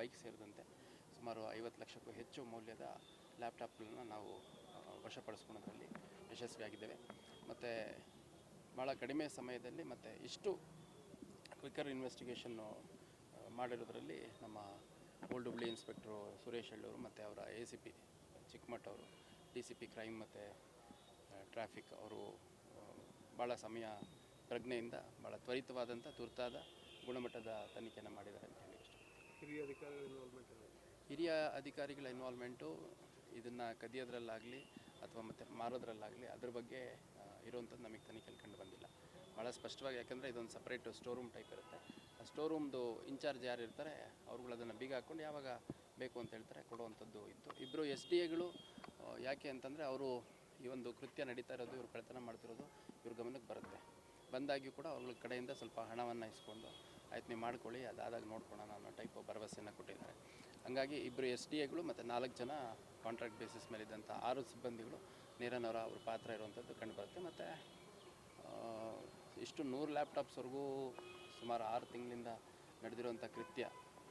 Bike ಸೇರಿದಂತೆ ಸುಮಾರು ಐವತ್ತು ಲಕ್ಷಕ್ಕೂ ಹೆಚ್ಚು ಮೌಲ್ಯದ ಲ್ಯಾಪ್ಟಾಪ್ಗಳನ್ನು ನಾವು ವಶಪಡಿಸ್ಕೊಳ್ಳೋದ್ರಲ್ಲಿ ಯಶಸ್ವಿಯಾಗಿದ್ದೇವೆ. ಮತ್ತು ಭಾಳ ಕಡಿಮೆ ಸಮಯದಲ್ಲಿ ಮತ್ತು ಇಷ್ಟು ಕ್ವಿಕರ್ ಇನ್ವೆಸ್ಟಿಗೇಷನ್ನು ಮಾಡಿರೋದ್ರಲ್ಲಿ ನಮ್ಮ ಓಲ್ಡ್ ಹುಬ್ಳಿ ಇನ್ಸ್ಪೆಕ್ಟ್ರು ಸುರೇಶ್ ಹಳ್ಳೂರು ಮತ್ತು ಅವರ ಎ ಸಿ ಪಿ ಚಿಕ್ಕಮಠ ಅವರು, ಡಿ ಸಿ ಪಿ ಕ್ರೈಮ್ ಮತ್ತು ಟ್ರಾಫಿಕ್ ಅವರು ಭಾಳ ಸಮಯ ಪ್ರಜ್ಞೆಯಿಂದ ಭಾಳ ತ್ವರಿತವಾದಂಥ ತುರ್ತಾದ ಗುಣಮಟ್ಟದ ತನಿಖೆಯನ್ನು ಮಾಡಿದ್ದಾರೆ ಅಂತ ಹೇಳಿ ಹಿರಿಯ ಅಧಿಕಾರಿಗಳ ಇನ್ವಾಲ್ವ್ಮೆಂಟ್ ಹಿರಿಯ ಅಧಿಕಾರಿಗಳ ಇನ್ವಾಲ್ವ್ಮೆಂಟು ಇದನ್ನು ಕದಿಯೋದ್ರಲ್ಲಾಗಲಿ ಅಥವಾ ಮತ್ತು ಮಾರೋದ್ರಲ್ಲಾಗಲಿ ಅದ್ರ ಬಗ್ಗೆ ಇರೋವಂಥದ್ದು ನಮಗೆ ತನಿಖೆಯಲ್ಲಿ ಕಂಡು ಬಂದಿಲ್ಲ. ಭಾಳ ಸ್ಪಷ್ಟವಾಗಿ ಯಾಕಂದರೆ ಇದೊಂದು ಸಪ್ರೇಟ್ ಸ್ಟೋರ್ ರೂಮ್ ಟೈಪ್ ಇರುತ್ತೆ. ಆ ಸ್ಟೋರ್ ರೂಮ್ದು ಇನ್ಚಾರ್ಜ್ ಯಾರು ಇರ್ತಾರೆ, ಅವ್ರುಗಳು ಅದನ್ನು ಬೀಗ ಹಾಕ್ಕೊಂಡು ಯಾವಾಗ ಬೇಕು ಅಂತ ಹೇಳ್ತಾರೆ, ಕೊಡುವಂಥದ್ದು ಇತ್ತು ಇಬ್ಬರು ಎಸ್ ಡಿ ಎಗಳು ಯಾಕೆ ಅಂತಂದರೆ ಅವರು ಈ ಒಂದು ಕೃತ್ಯ ನಡೀತಾ ಇರೋದು, ಇವ್ರು ಕಳ್ತನ ಮಾಡ್ತಿರೋದು, ಇವ್ರ ಗಮನಕ್ಕೆ ಬರುತ್ತೆ. ಬಂದಾಗಿಯೂ ಕೂಡ ಅವ್ರುಗಳ ಕಡೆಯಿಂದ ಸ್ವಲ್ಪ ಹಣವನ್ನು ಇಸ್ಕೊಂಡು ಆಯ್ತು ನೀವು ಮಾಡ್ಕೊಳ್ಳಿ, ಅದಾದಾಗ ನೋಡ್ಕೊಳ್ಳೋಣ ಅನ್ನೋ ಟೈಪ್ ಭರವಸೆಯನ್ನು ಕೊಟ್ಟಿದ್ದಾರೆ. ಹಂಗಾಗಿ ಇಬ್ಬರು ಎಸ್ ಡಿ ಎಗಳು ಮತ್ತು ನಾಲ್ಕು ಜನ ಕಾಂಟ್ರಾಕ್ಟ್ ಬೇಸಿಸ್ ಮೇಲಿದ್ದಂಥ ಆರು ಸಿಬ್ಬಂದಿಗಳು ನೇರನವರ ಅವ್ರ ಪಾತ್ರ ಇರುವಂಥದ್ದು ಕಂಡುಬರುತ್ತೆ ಮತ್ತು ಇಷ್ಟು ನೂರು ಲ್ಯಾಪ್ಟಾಪ್ಸ್ವರೆಗೂ ಸುಮಾರು ಆರು ತಿಂಗಳಿಂದ ನಡೆದಿರುವಂಥ ಕೃತ್ಯ,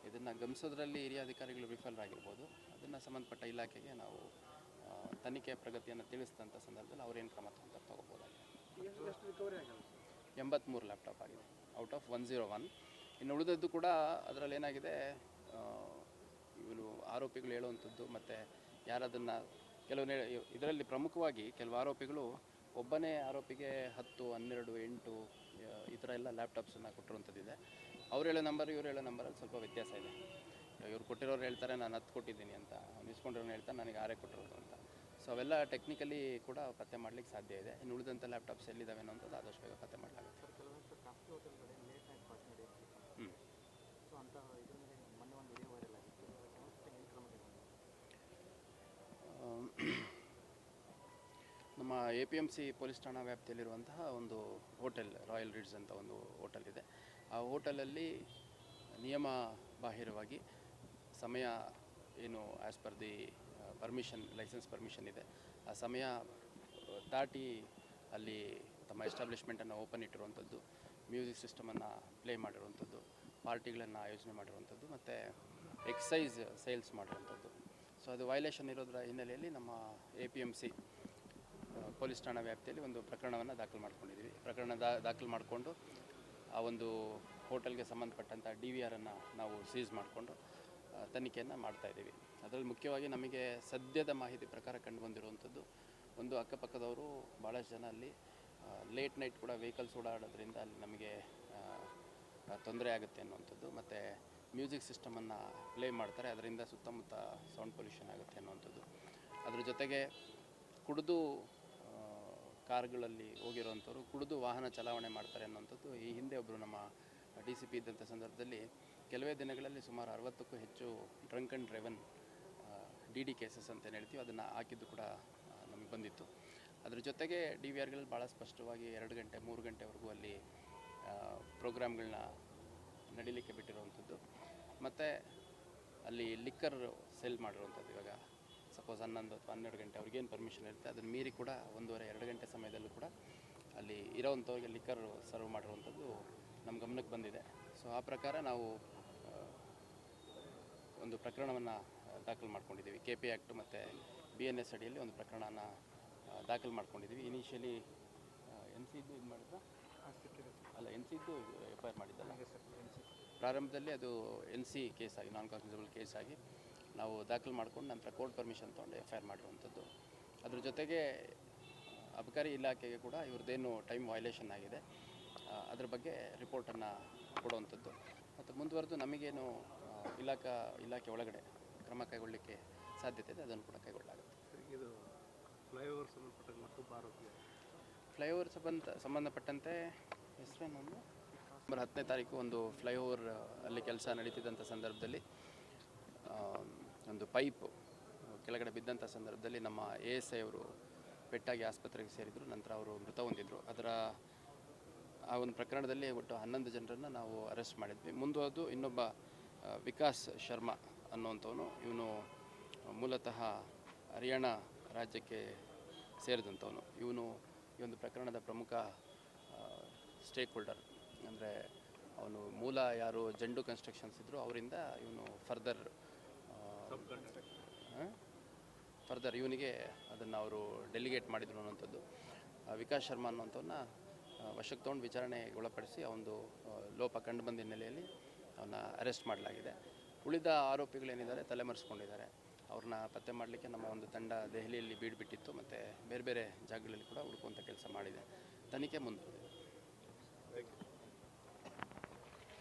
ಇದನ್ನು ಗಮಿಸೋದ್ರಲ್ಲಿ ಹಿರಿಯ ಅಧಿಕಾರಿಗಳು ವಿಫಲರಾಗಿರ್ಬೋದು. ಅದನ್ನು ಸಂಬಂಧಪಟ್ಟ ಇಲಾಖೆಗೆ ನಾವು ತನಿಖೆ ಪ್ರಗತಿಯನ್ನು ತಿಳಿಸಿದಂಥ ಸಂದರ್ಭದಲ್ಲಿ ಅವ್ರೇನು ಕ್ರಮ ತಗೊಂತಾರೆ ತಗೋಬೋದಾಗಿದೆ ಎಂಬತ್ತ್ಮೂರು ಲ್ಯಾಪ್ಟಾಪ್ ಆಗಿದೆ. Out of one zero one ಇನ್ನು ಉಳಿದದ್ದು ಕೂಡ ಅದರಲ್ಲಿ ಏನಾಗಿದೆ ಇವರು ಆರೋಪಿಗಳು ಹೇಳುವಂಥದ್ದು ಮತ್ತು ಯಾರದನ್ನು ಕೆಲವು ಇದರಲ್ಲಿ ಪ್ರಮುಖವಾಗಿ ಕೆಲವು ಆರೋಪಿಗಳು ಒಬ್ಬನೇ ಆರೋಪಿಗೆ ಹತ್ತು, ಹನ್ನೆರಡು, ಎಂಟು ಈ ಥರ ಎಲ್ಲ ಲ್ಯಾಪ್ಟಾಪ್ಸನ್ನು ಕೊಟ್ಟಿರುವಂಥದ್ದಿದೆ. ಅವ್ರು ಹೇಳೋ ನಂಬರ್ ಇವ್ರು ಹೇಳೋ ನಂಬರಲ್ಲಿ ಸ್ವಲ್ಪ ವ್ಯತ್ಯಾಸ ಇದೆ. ಇವ್ರು ಕೊಟ್ಟಿರೋರು ಹೇಳ್ತಾರೆ, ನಾನು ಹತ್ತು ಕೊಟ್ಟಿದ್ದೀನಿ ಅಂತ. ಅವ್ನು ಇಸ್ಕೊಂಡಿರೋನು ಹೇಳ್ತಾರೆ, ನನಗೆ ಆರೇ ಕೊಟ್ಟಿರೋದು ಅಂತ. ಸೊ ಅವೆಲ್ಲ ಟೆಕ್ನಿಕಲಿ ಕೂಡ ಪತ್ತೆ ಮಾಡಲಿಕ್ಕೆ ಸಾಧ್ಯ ಇದೆ. ಇನ್ನು ಉಳಿದಂಥ ಲ್ಯಾಪ್ಟಾಪ್ಸ್ ಎಲ್ಲಿದ್ದಾವೆ ಅನ್ನೋದು ಆದಷ್ಟು ಬೇಗ ಪತ್ತೆ ಮಾಡಲಾಗುತ್ತೆ. ಹ್ಞೂ? ನಮ್ಮ A P M C police ಠಾಣಾ ವ್ಯಾಪ್ತಿಯಲ್ಲಿರುವಂತಹ ಒಂದು ಹೋಟೆಲ್ ರಾಯಲ್ ರಿಡ್ಸ್ ಅಂತ ಒಂದು ಹೋಟೆಲ್ ಇದೆ. ಆ ಹೋಟೆಲಲ್ಲಿ ನಿಯಮ ಬಾಹಿರವಾಗಿ ಸಮಯ ಏನು as per the permission licence permission ಇದೆ. ಆ ಸಮಯ ದಾಟಿ ಅಲ್ಲಿ ತಮ್ಮ ಎಸ್ಟಾಬ್ಲಿಷ್ಮೆಂಟನ್ನು ಓಪನ್ ಇಟ್ಟಿರುವಂಥದ್ದು ಮ್ಯೂಸಿಕ್ ಸಿಸ್ಟಮನ್ನು ಪ್ಲೇ ಮಾಡಿರುವಂಥದ್ದು ಪಾರ್ಟಿಗಳನ್ನು ಆಯೋಜನೆ ಮಾಡಿರುವಂಥದ್ದು ಮತ್ತು ಎಕ್ಸೈಸ್ ಸೇಲ್ಸ್ ಮಾಡಿರುವಂಥದ್ದು ಸೊ ಅದು ವೈಲೇಷನ್ ಇರೋದ್ರ ಹಿನ್ನೆಲೆಯಲ್ಲಿ ನಮ್ಮ A P M C police ಠಾಣಾ ವ್ಯಾಪ್ತಿಯಲ್ಲಿ ಒಂದು ಪ್ರಕರಣವನ್ನು ದಾಖಲು ಮಾಡ್ಕೊಂಡಿದ್ದೀವಿ. ಪ್ರಕರಣ ದಾಖಲು ಮಾಡಿಕೊಂಡು ಆ ಒಂದು ಹೋಟೆಲ್ಗೆ ಸಂಬಂಧಪಟ್ಟಂಥ ಡಿ ವಿ ಆರನ್ನು ನಾವು ಸೀಸ್ ಮಾಡಿಕೊಂಡು ತನಿಖೆಯನ್ನು ಮಾಡ್ತಾ ಇದ್ದೀವಿ. ಅದರಲ್ಲಿ ಮುಖ್ಯವಾಗಿ ನಮಗೆ ಸದ್ಯದ ಮಾಹಿತಿ ಪ್ರಕಾರ ಕಂಡು ಬಂದಿರುವಂಥದ್ದು ಒಂದು ಅಕ್ಕಪಕ್ಕದವರು ಭಾಳಷ್ಟು ಜನ ಅಲ್ಲಿ ಲೇಟ್ ನೈಟ್ ಕೂಡ ವೆಹಿಕಲ್ಸ್ ಓಡಾಡೋದ್ರಿಂದ ಅಲ್ಲಿ ನಮಗೆ ತೊಂದರೆ ಆಗುತ್ತೆ ಅನ್ನುವಂಥದ್ದು. ಮತ್ತು ಮ್ಯೂಸಿಕ್ ಸಿಸ್ಟಮನ್ನು ಪ್ಲೇ ಮಾಡ್ತಾರೆ, ಅದರಿಂದ ಸುತ್ತಮುತ್ತ ಸೌಂಡ್ ಪೊಲ್ಯೂಷನ್ ಆಗುತ್ತೆ ಅನ್ನುವಂಥದ್ದು. ಅದ್ರ ಜೊತೆಗೆ ಕುಡಿದು ಕಾರ್ಗಳಲ್ಲಿ ಹೋಗಿರೋವಂಥವ್ರು ಕುಡಿದು ವಾಹನ ಚಲಾವಣೆ ಮಾಡ್ತಾರೆ ಅನ್ನುವಂಥದ್ದು. ಈ ಹಿಂದೆ ಒಬ್ಬರು ನಮ್ಮ ಡಿ ಸಿ ಪಿ ಇದ್ದಂಥ ಸಂದರ್ಭದಲ್ಲಿ ಕೆಲವೇ ದಿನಗಳಲ್ಲಿ ಸುಮಾರು ಅರವತ್ತಕ್ಕೂ ಹೆಚ್ಚು drunk and driven D D cases ಅಂತ ಏನು ಹೇಳ್ತೀವಿ. ಅದನ್ನು ಹಾಕಿದ್ದು ಕೂಡ ನಮಗೆ ಬಂದಿತ್ತು. ಅದ್ರ ಜೊತೆಗೆ ಡಿ ವಿ ಆರ್ಗಳಲ್ಲಿ ಭಾಳ ಸ್ಪಷ್ಟವಾಗಿ ಎರಡು ಗಂಟೆ, ಮೂರು ಗಂಟೆವರೆಗೂ ಅಲ್ಲಿ ಪ್ರೋಗ್ರಾಮ್ಗಳನ್ನ ನಡೀಲಿಕ್ಕೆ ಬಿಟ್ಟಿರುವಂಥದ್ದು. ಮತ್ತು ಅಲ್ಲಿ ಲಿಕ್ಕರ್ ಸೇಲ್ ಮಾಡಿರುವಂಥದ್ದು. ಇವಾಗ ಸಪೋಸ್ ಹನ್ನೊಂದು ಅಥವಾ ಹನ್ನೆರಡು ಗಂಟೆ ಅವ್ರಿಗೇನು ಪರ್ಮಿಷನ್ ಇರುತ್ತೆ, ಅದನ್ನು ಮೀರಿ ಕೂಡ ಒಂದೂವರೆ, ಎರಡು ಗಂಟೆ ಸಮಯದಲ್ಲೂ ಕೂಡ ಅಲ್ಲಿ ಇರೋವಂಥವ್ರಿಗೆ ಲಿಕ್ಕರ್ ಸರ್ವ್ ಮಾಡಿರುವಂಥದ್ದು ನಮ್ಮ ಗಮನಕ್ಕೆ ಬಂದಿದೆ. ಸೊ ಆ ಪ್ರಕಾರ ನಾವು ಒಂದು ಪ್ರಕರಣವನ್ನು ದಾಖಲು ಮಾಡ್ಕೊಂಡಿದ್ದೀವಿ. ಕೆ ಪಿ ಆ್ಯಕ್ಟ್ ಮತ್ತು ಬಿ ಎನ್ ಎಸ್ ಅಡಿಯಲ್ಲಿ ಒಂದು ಪ್ರಕರಣನ ದಾಖಲು ಮಾಡ್ಕೊಂಡಿದ್ದೀವಿ. ಇನಿಷಿಯಲಿ ಎನ್ ಸಿ ಇದ್ದು ಇದು ಮಾಡಿದ್ದ? ಅಲ್ಲ ಎನ್ ಸಿ ಇದ್ದು ಎಫ್ ಐ ಆರ್ ಮಾಡಿದ್ದಲ್ಲ? ಪ್ರಾರಂಭದಲ್ಲಿ ಅದು ಎನ್ ಸಿ ಕೇಸ್ ಆಗಿ ನಾನ್ ಕಾನ್ಸ್ಟಿಟ್ಯೂಬಲ್ ಕೇಸ್ ಆಗಿ ನಾವು ದಾಖಲು ಮಾಡ್ಕೊಂಡು ನಂತರ ಕೋರ್ಟ್ ಪರ್ಮಿಷನ್ ತೊಗೊಂಡು ಎಫ್ ಐ ಆರ್ ಮಾಡಿರುವಂಥದ್ದು. ಅದ್ರ ಜೊತೆಗೆ ಅಬಕಾರಿ ಇಲಾಖೆಗೆ ಕೂಡ ಇವ್ರದ್ದೇನು ಟೈಮ್ ವೈಲೇಷನ್ ಆಗಿದೆ ಅದ್ರ ಬಗ್ಗೆ ರಿಪೋರ್ಟನ್ನು ಕೊಡುವಂಥದ್ದು. ಮತ್ತು ಮುಂದುವರೆದು ನಮಗೇನು ಇಲಾಖಾ ಇಲಾಖೆ ಒಳಗಡೆ ಕ್ರಮ ಕೈಗೊಳ್ಳಲಿಕ್ಕೆ ಸಾಧ್ಯತೆ ಇದೆ ಅದನ್ನು ಕೂಡ ಕೈಗೊಳ್ಳಲಾಗುತ್ತೆ. ಇದು ಫ್ಲೈಓವರ್ ಸಂಬಂಧಪಟ್ಟ ಮತ್ತೊಬ್ಬ ಆರೋಪಿ ಫ್ಲೈಓವರ್ ಸಂಬಂಧ ಸಂಬಂಧಪಟ್ಟಂತೆ ಹೆಸರೇನೊಂದು ಹತ್ತನೇ ತಾರೀಕು ಒಂದು ಫ್ಲೈಓವರ್ ಅಲ್ಲಿ ಕೆಲಸ ನಡೀತಿದ್ದಂಥ ಸಂದರ್ಭದಲ್ಲಿ ಒಂದು ಪೈಪ್ ಕೆಳಗಡೆ ಬಿದ್ದಂಥ ಸಂದರ್ಭದಲ್ಲಿ ನಮ್ಮ ಎ ಎಸ್ ಐ ಅವರು ಪೆಟ್ಟಾಗಿ ಆಸ್ಪತ್ರೆಗೆ ಸೇರಿದರು ನಂತರ ಅವರು ಮೃತ ಹೊಂದಿದ್ರು. ಅದರ ಆ ಒಂದು ಪ್ರಕರಣದಲ್ಲಿ ಒಟ್ಟು ಹನ್ನೊಂದು ಜನರನ್ನು ನಾವು ಅರೆಸ್ಟ್ ಮಾಡಿದ್ವಿ. ಮುಂದುವರೆದು ಇನ್ನೊಬ್ಬ ವಿಕಾಸ್ ಶರ್ಮಾ ಅನ್ನುವಂಥವನು. ಇವನು ಮೂಲತಃ ಹರಿಯಾಣ ರಾಜ್ಯಕ್ಕೆ ಸೇರಿದಂಥವನು. ಇವನು ಈ ಒಂದು ಪ್ರಕರಣದ ಪ್ರಮುಖ ಸ್ಟೇಕ್ ಹೋಲ್ಡರ್ ಅಂದರೆ ಅವನು ಮೂಲ ಯಾರು, ಜಂಡು ಕನ್ಸ್ಟ್ರಕ್ಷನ್ಸ್ ಇದ್ದರು ಅವರಿಂದ ಇವನು ಫರ್ದರ್ ಫರ್ದರ್ ಇವನಿಗೆ ಅದನ್ನು ಅವರು ಡೆಲಿಗೇಟ್ ಮಾಡಿದ್ರು ಅನ್ನೋಂಥದ್ದು ವಿಕಾಸ್ ಶರ್ಮಾ ಅನ್ನೋಂಥವನ್ನ ವಶಕ್ಕೆ ತೊಗೊಂಡು ವಿಚಾರಣೆಗೆ ಒಳಪಡಿಸಿ ಅವನು ಲೋಪ ಕಂಡು ಬಂದ ಹಿನ್ನೆಲೆಯಲ್ಲಿ ಅವನ್ನ ಅರೆಸ್ಟ್ ಮಾಡಲಾಗಿದೆ. ಉಳಿದ ಆರೋಪಿಗಳೇನಿದ್ದಾರೆ ತಲೆಮರೆಸ್ಕೊಂಡಿದ್ದಾರೆ. ಅವ್ರನ್ನ ಪತ್ತೆ ಮಾಡಲಿಕ್ಕೆ ನಮ್ಮ ಒಂದು ತಂಡ ದೆಹಲಿಯಲ್ಲಿ ಬೀಡುಬಿಟ್ಟಿತ್ತು. ಮತ್ತು ಬೇರೆ ಬೇರೆ ಜಾಗಗಳಲ್ಲಿ ಕೂಡ ಹುಡುಕುವಂಥ ಕೆಲಸ ಮಾಡಿದೆ. ತನಿಖೆ ಮುಂದುವರೆದಿದೆ.